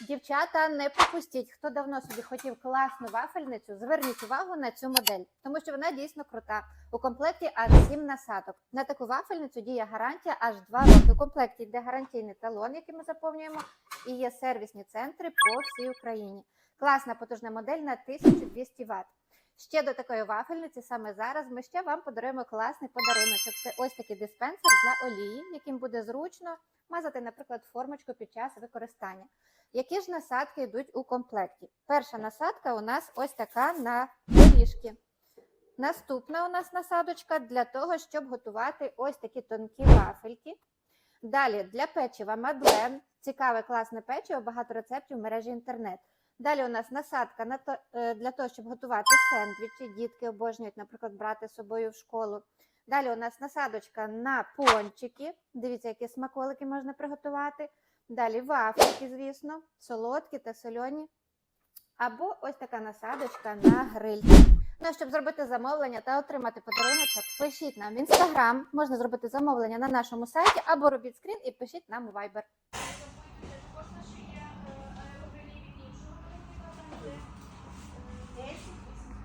Дівчата, не пропустіть, хто давно собі хотів класну вафельницю, зверніть увагу на цю модель, тому що вона дійсно крута. У комплекті аж 7 насадок. На таку вафельницю діє гарантія аж 2 роки. У комплекті йде гарантійний талон, який ми заповнюємо, і є сервісні центри по всій Україні. Класна потужна модель на 1200 Вт. Ще до такої вафельниці саме зараз ми ще вам подаруємо класний подаруночок. Це ось такий диспенсер для олії, яким буде зручно мазати, наприклад, формочку під час використання. Які ж насадки йдуть у комплекті? Перша насадка у нас ось така на горішки. Наступна у нас насадочка для того, щоб готувати ось такі тонкі вафельки. Далі для печива Мадлен. Цікаве класне печиво, багато рецептів в мережі інтернет. Далі у нас насадка на то, е, для того, щоб готувати сендвічі. Дітки обожнюють, наприклад, брати з собою в школу. Далі у нас насадочка на пончики. Дивіться, які смаколики можна приготувати. Далі вафельки, звісно, солодкі та сольоні. Або ось така насадочка на гриль. Ну, щоб зробити замовлення та отримати подаруночок, пишіть нам в інстаграм. Можна зробити замовлення на нашому сайті або робіть скрін і пишіть нам у Viber.